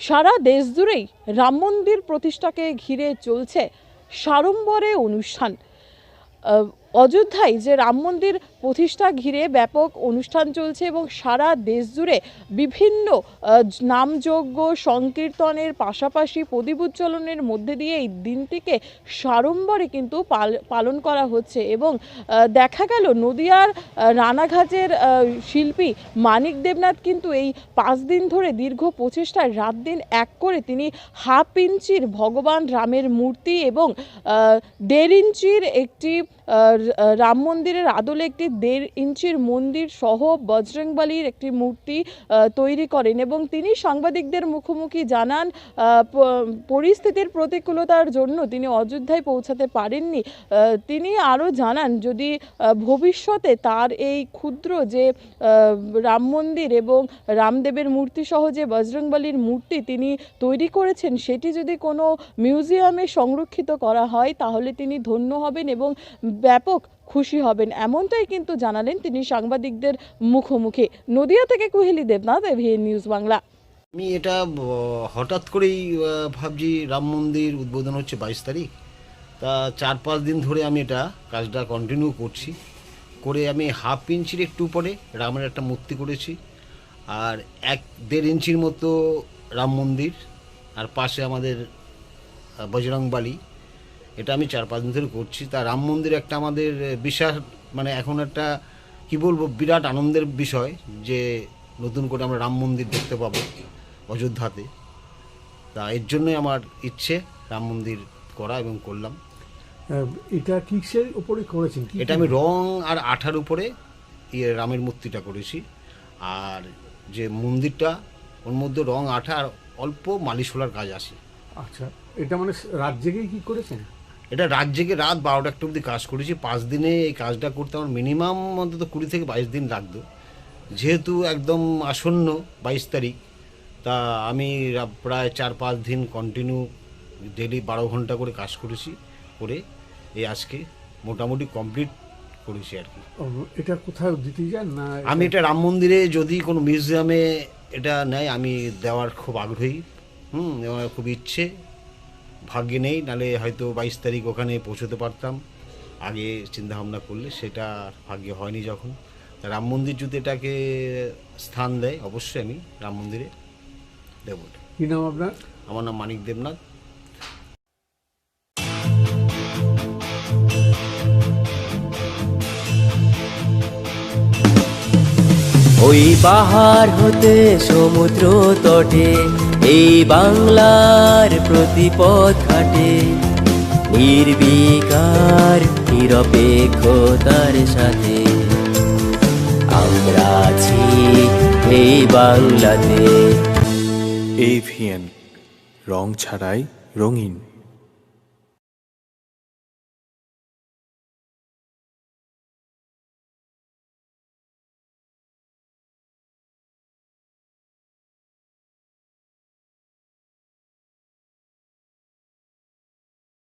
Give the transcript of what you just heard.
সারা দেশ জুড়েই রাম মন্দির প্রতিষ্ঠাকে ঘিরে চলছে সাড়ম্বরে অনুষ্ঠান। অযোধ্যায় যে রাম মন্দির প্রতিষ্ঠা ঘিরে ব্যাপক অনুষ্ঠান চলছে এবং সারা দেশ জুড়ে বিভিন্ন নামযজ্ঞ, সংকীর্তনের পাশাপাশি প্রদীপ উজ্জ্বলনের মধ্যে দিয়ে এই দিনটিকে সাড়ম্বরে কিন্তু পালন করা হচ্ছে এবং দেখা গেল নদিয়ার রানাঘাটের শিল্পী মানিক দেবনাথ কিন্তু এই পাঁচ দিন ধরে দীর্ঘ প্রচেষ্টায় রাত দিন এক করে তিনি হাফ ইঞ্চির ভগবান রামের মূর্তি এবং দেড় ইঞ্চির একটি রাম মন্দিরের আদলে একটি দেড় ইঞ্চির মন্দির সহ বজরংবলির একটি মূর্তি তৈরি করেন এবং তিনি সাংবাদিকদের মুখোমুখি জানান পরিস্থিতির প্রতিকূলতার জন্য তিনি অযোধ্যায় পৌঁছাতে পারেননি। তিনি আরও জানান, যদি ভবিষ্যতে তার এই ক্ষুদ্র যে রাম মন্দির এবং রামদেবের মূর্তি সহ যে বজরংবলির মূর্তি তিনি তৈরি করেছেন, সেটি যদি কোনো মিউজিয়ামে সংরক্ষিত করা হয়, তাহলে তিনি ধন্য হবেন এবং ব্যাপক খুশি হবেন। এমনটাই কিন্তু জানালেন তিনি সাংবাদিকদের মুখোমুখি। নদিয়া থেকে কুহেলি দেবনাথ এভিএন নিউজ বাংলা। আমি এটা হঠাৎ করেই ভাবছি রাম মন্দির উদ্বোধন হচ্ছে বাইশ তারিখ। তা চার পাঁচ দিন ধরে আমি এটা কাজটা কন্টিনিউ করছি। করে আমি হাফ ইঞ্চির একটু উপরে রামের একটা মূর্তি করেছি। আর এক দেড় ইঞ্চির মতো রাম মন্দির। আর পাশে আমাদের বজরংবালি। এটা আমি চার পাঁচ দিন ধরে করছি। তা রাম মন্দির একটা আমাদের বিশাল মানে এখন একটা কি বলব বিরাট আনন্দের বিষয় যে নতুন করে আমরা রাম মন্দির দেখতে পাবো অযোধ্যাতে। তা এর জন্যই আমার ইচ্ছে রাম মন্দির করা এবং করলাম। এটা কিসের উপরে করেছেন? এটা আমি রং আর আঠার উপরে ইয়ে রামের মূর্তিটা করেছি। আর যে মন্দিরটা ওর মধ্যে রং আঠা আর অল্প মালিশ হলার কাজ আছে। আচ্ছা এটা মানে রাত জেগেই কি করেছেন? এটা রাত জেগে রাত বারোটা একটা অবধি কাজ করেছি। পাঁচ দিনে এই কাজটা করতে আমার মিনিমাম অন্তত কুড়ি থেকে বাইশ দিন লাগতো। যেহেতু একদম আসন্ন বাইশ তারিখ তা আমি প্রায় চার পাঁচ দিন কন্টিনিউ ডেলি বারো ঘণ্টা করে কাজ করেছি করে এই আজকে মোটামুটি কমপ্লিট করেছি আর কি। এটা কোথাও দিতে যান না আমি এটা রাম মন্দিরে যদি কোনো মিউজিয়ামে এটা নেয় আমি দেওয়ার খুব আগ্রহী। হুম আমার খুব ইচ্ছে। ভাগ্যে নেই নালে হয়তো বাইশ তারিখ ওখানে পৌঁছতে পারতাম। আগে চিন্তা ভাবনা করলে সেটা ভাগ্যে হয়নি যখন। তা রাম মন্দির যদি এটাকে স্থান দেয় অবশ্যই আমি রাম মন্দিরে দেবো। কি নাম আপনার? আমার নাম মানিক দেবনাথ। ওই পাহাড় হতে সমুদ্র তটে এই বাংলার প্রতিপথ ঘাটে, নির্বিকার, নিরপেক্ষতার সাথে। আমরা আছি এই বাংলাতে। এভিএন রং ছাড়াই রঙিন।